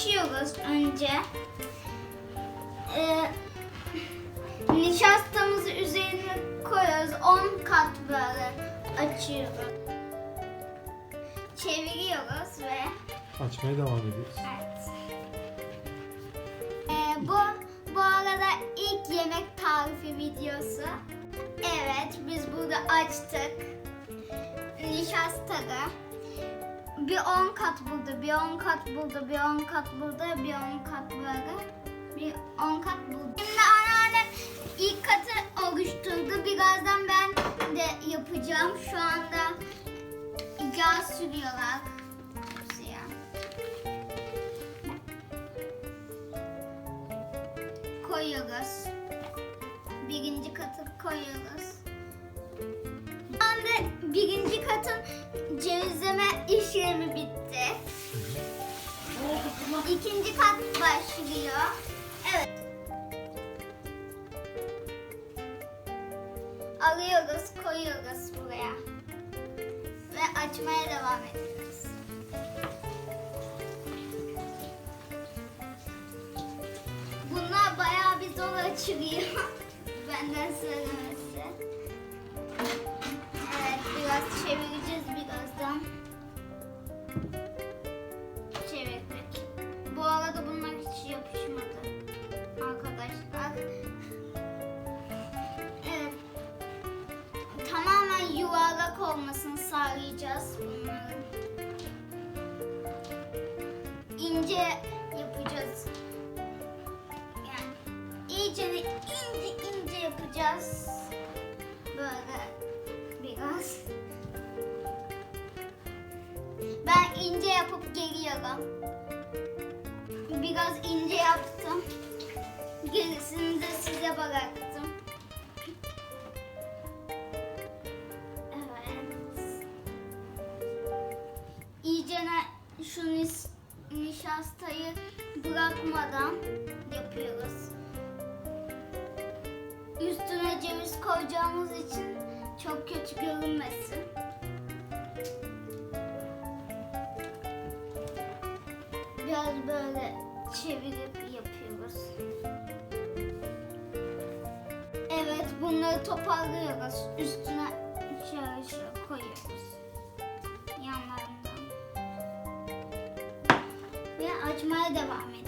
açıyoruz önce. Ee, nişastamızı üzerine koyuyoruz. 10 kat böyle açıyoruz. Çeviriyoruz ve Açmaya devam ediyoruz. evet. Ee, bu bu arada ilk yemek tarifi videosu. Evet, biz burada açtık. Nişastalı. Bir 10 kat burada, bir 10 kat burada, bir 10 kat burada, bir 10 kat böyle. Bir 10 kat burada. Şimdi anneannem ilk katı oluşturdu. Birazdan ben de yapacağım. Şu anda yağ sürüyorlar. Koyuyoruz. Birinci katı koyuyoruz. Birinci katın cevizleme işlemi bitti. İkinci kat başlıyor. Evet. Alıyoruz, koyuyoruz buraya. Ve açmaya devam ediyoruz. Bunlar bayağı bir zor açılıyor. Benden söylemesi. Çevireceğiz birazdan. Çevirdik. Bu arada bunlar hiç yapışmadı. Arkadaşlar. Evet. Tamamen yuvarlak olmasını sağlayacağız bunların. İnce yapacağız. Yani iyice ince ince yapacağız. Böyle biraz. Ben ince yapıp geliyorum. Biraz ince yaptım. Gerisini de size bıraktım. Evet. İyicene şu nişastayı bırakmadan yapıyoruz. Üstüne ceviz koyacağımız için çok kötü görünmesin. Bunları toparlıyoruz. Üstüne şöyle şöyle koyuyoruz. Yanlarından. Ve açmaya devam ediyoruz.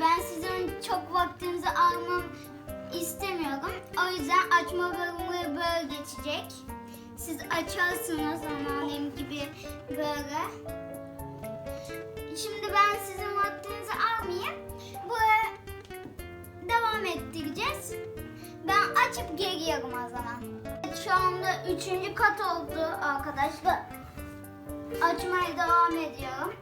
Ben sizin çok vaktinizi almam istemiyorum. O yüzden açma bölümü böyle geçecek. Siz açarsınız anneannem gibi böyle. Şimdi ben sizin vaktinizi almayayım. Buraya devam ettireceğiz. Ben açıp geliyorum o zaman. Şu anda üçüncü kat oldu arkadaşlar. Açmaya devam ediyorum.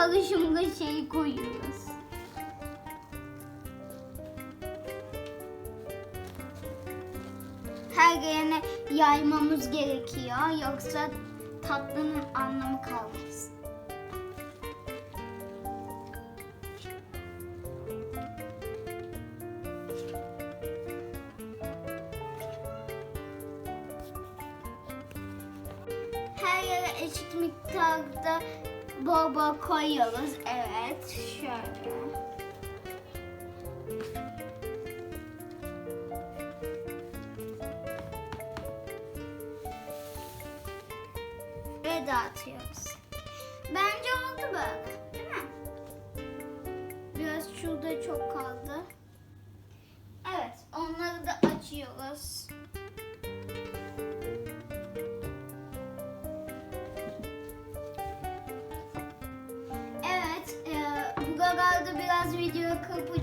Karışımlı şeyi koyuyoruz. Her yerine yaymamız gerekiyor yoksa tatlının anlamı kalmaz. Bol koyuyoruz. Evet, şöyle. Ve dağıtıyoruz. Bence oldu bak. Değil mi? Biraz şurada çok kaldı.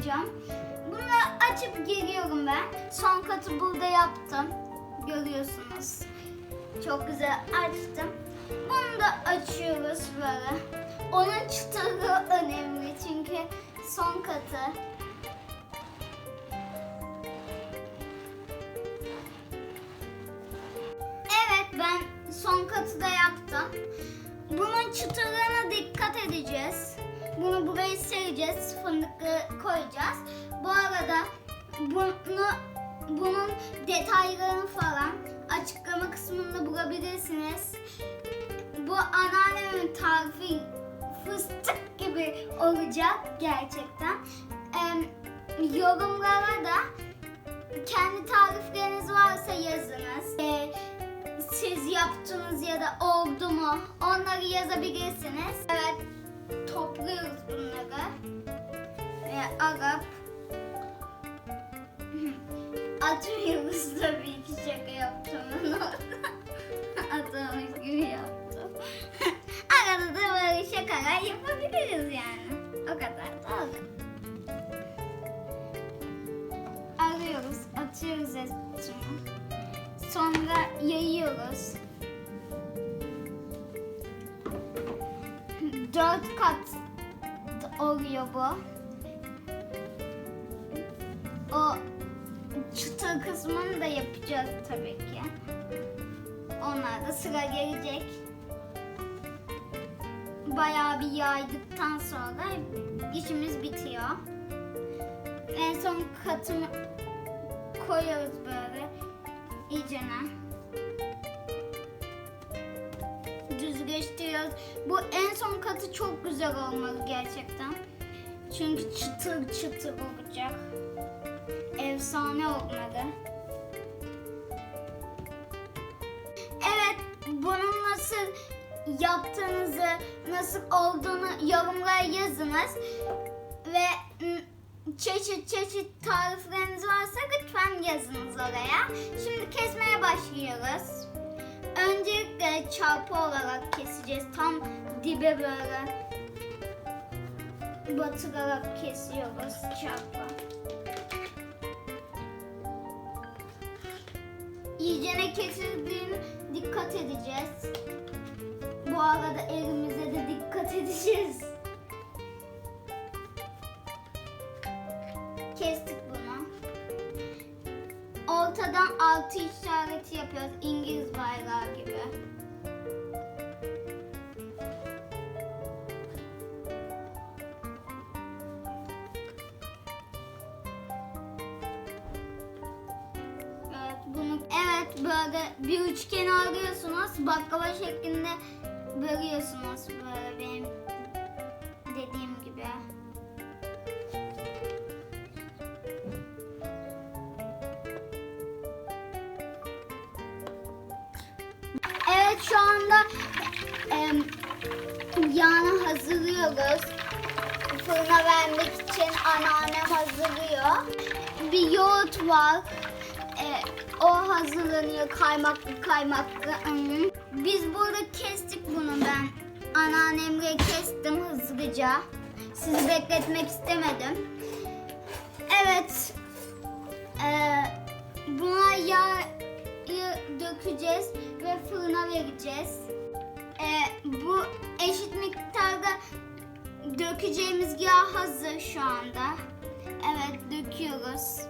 Kırpacağım. Bunu açıp geliyorum ben. Son katı burada yaptım. Görüyorsunuz. Çok güzel açtım. Bunu da açıyoruz böyle. Onun çıtırı önemli çünkü son katı. Evet ben son katı da yaptım. Bunun çıtırlarına dikkat edeceğiz. Bunu buraya sereceğiz. Koyacağız. Bu arada bunu bunun detaylarını falan açıklama kısmında bulabilirsiniz. Bu anneannemin tarifi fıstık gibi olacak gerçekten. Em, yorumlara da kendi tarifleriniz varsa yazınız. Ee, siz yaptınız ya da oldu mu onları yazabilirsiniz. Evet atmıyoruz tabii ki şaka yaptım ben orada. Atmamış gibi yaptım. Arada da böyle şakalar yapabiliriz yani. O kadar da olur. Alıyoruz, atıyoruz etini. Sonra yayıyoruz. Dört kat oluyor bu. O çıtır kısmını da yapacağız tabii ki. Onlar da sıra gelecek. Bayağı bir yaydıktan sonra işimiz bitiyor. En son katını koyuyoruz böyle iyicene. Düzleştiriyoruz. Bu en son katı çok güzel olmalı gerçekten. Çünkü çıtır çıtır olacak. Efsane olmalı. Evet, bunun nasıl yaptığınızı, nasıl olduğunu yorumlara yazınız. Ve çeşit çeşit tarifleriniz varsa lütfen yazınız oraya. Şimdi kesmeye başlıyoruz. Öncelikle çarpı olarak keseceğiz. Tam dibe böyle batırarak kesiyoruz çarpı. İyicene kesildiğine dikkat edeceğiz. Bu arada elimize de dikkat edeceğiz. Kestik bunu. Ortadan altı işareti yapıyoruz. İngiliz bayrağı gibi. Böyle bir üçgeni alıyorsunuz. Baklava şeklinde bölüyorsunuz böyle benim dediğim gibi. Evet şu anda em, yağını hazırlıyoruz. Fırına vermek için anneannem hazırlıyor. Bir yoğurt var. O hazırlanıyor kaymaklı kaymaklı. Biz burada kestik bunu ben. Anneannemle kestim hızlıca. Sizi bekletmek istemedim. Evet. Ee, buna yağı dökeceğiz ve fırına vereceğiz. Ee, bu eşit miktarda dökeceğimiz yağ hazır şu anda. Evet döküyoruz.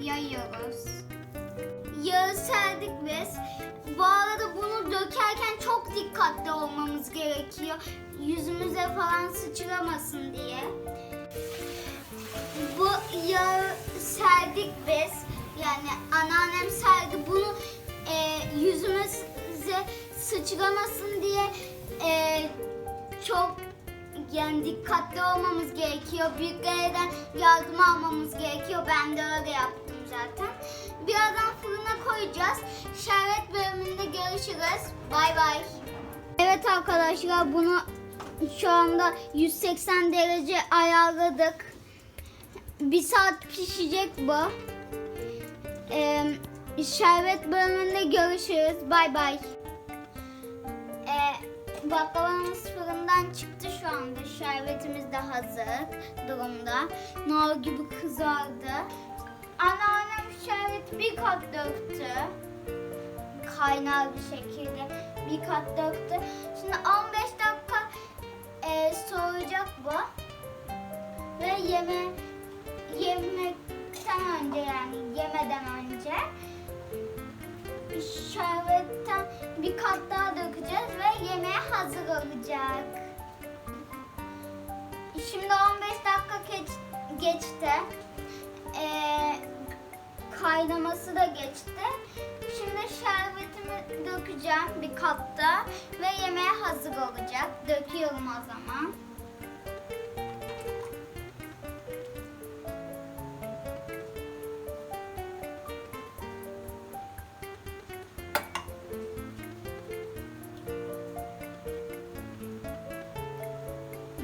Yayıyoruz. Yağı serdik biz. Bu arada bunu dökerken çok dikkatli olmamız gerekiyor. Yüzümüze falan sıçramasın diye. Bu yağı serdik biz. Yani anneannem serdi. Bunu e, yüzümüze sıçramasın diye e, çok yani dikkatli olmamız gerekiyor. Büyüklerden yardım almamız gerekiyor. Ben de öyle yaptım zaten. Birazdan fırına koyacağız. Şerbet bölümünde görüşürüz. Bay bay. Evet arkadaşlar bunu şu anda 180 derece ayarladık. Bir saat pişecek bu. Ee, şerbet bölümünde görüşürüz. Bay bay. Ee, baklavamız fırından çıktı şu anda. Şerbetimiz de hazır durumda. Nar gibi kızardı. Anneannem şerbeti bir kat döktü. kaynar bir şekilde bir kat döktü. Şimdi 15 dakika e, soğuyacak bu. Ve yeme yemekten önce yani yemeden önce şerbetten bir kat daha dökeceğiz ve yemeğe hazır olacak. Şimdi 15 dakika geç- geçti. Ee, kaynaması da geçti. Şimdi şerbetimi dökeceğim bir kapta ve yemeğe hazır olacak. Döküyorum o zaman.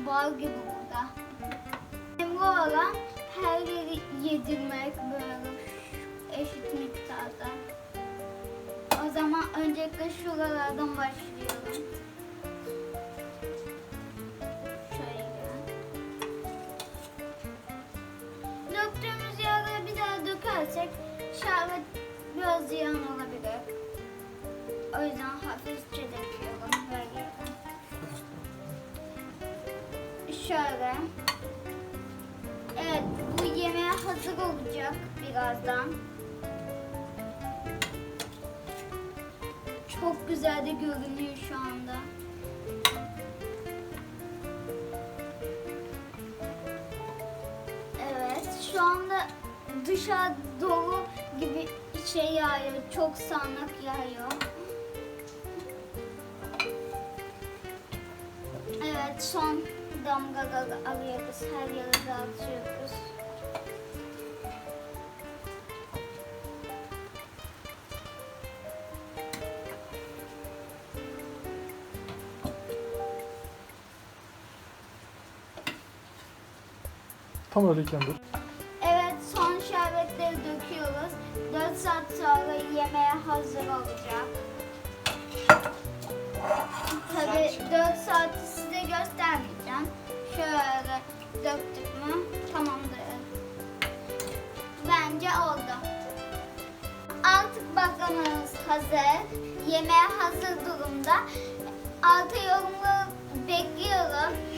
Bal gibi burada. Önemli olan her yeri yedirmek miktarda. O zaman öncelikle şuralardan başlıyorum. Şöyle. Döktüğümüz yağları bir daha dökersek şerbet biraz ziyan olabilir. O yüzden hafifçe döküyorum böyle. Şöyle. Evet, bu yemeğe hazır olacak birazdan. Çok güzel de görünüyor şu anda. Evet, şu anda dışa doğru gibi şey yağıyor. Çok sağanak yağıyor. Evet, son damgaları alıyoruz. Her yere dağıtıyoruz. Tam öyleyken. Evet, son şerbetleri döküyoruz. 4 saat sonra yemeğe hazır olacak. Tabii 4 saati size göstermeyeceğim. Şöyle döktük mü tamamdır. Bence oldu. Artık baklavamız hazır. Yemeğe hazır durumda. Altı yorumları bekliyorum.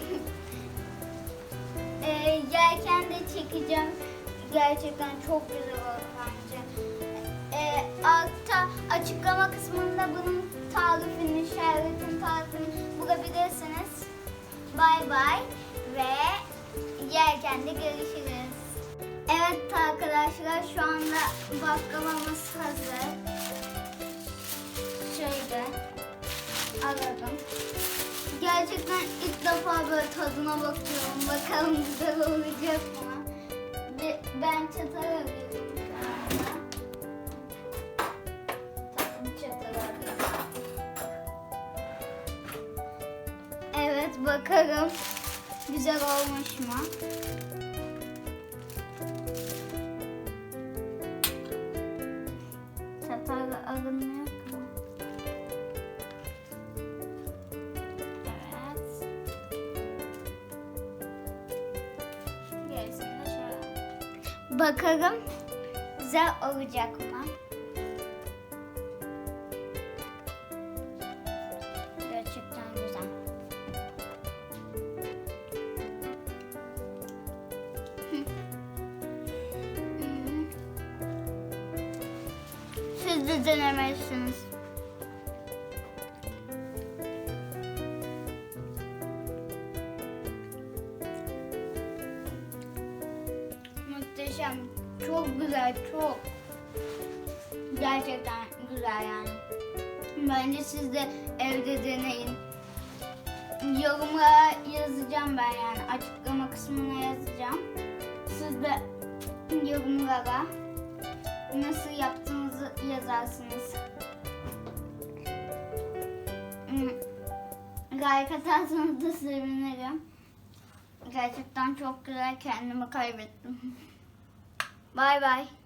Ee, yerken de çekeceğim. Gerçekten çok güzel oldu bence. Ee, altta açıklama kısmında bunun tarifini, şerbetin tarifini bulabilirsiniz. Bay bay ve yerken de görüşürüz. Evet arkadaşlar şu anda baklavamız hazır. Şöyle alalım. Gerçekten ilk defa böyle tadına bakıyorum. Bakalım güzel olacak mı? Ben çatal alıyorum çatal. Evet bakalım güzel olmuş mu? Çatalla alınmıyor Bakalım güzel olacak mı? Gerçekten güzel. Siz de denemelisiniz. Siz de evde deneyin. Yorumlara yazacağım ben yani. Açıklama kısmına yazacağım. Siz de yorumlara nasıl yaptığınızı yazarsınız. Hmm. Like atarsanız da sevinirim. Gerçekten çok güzel kendimi kaybettim. Bay bay.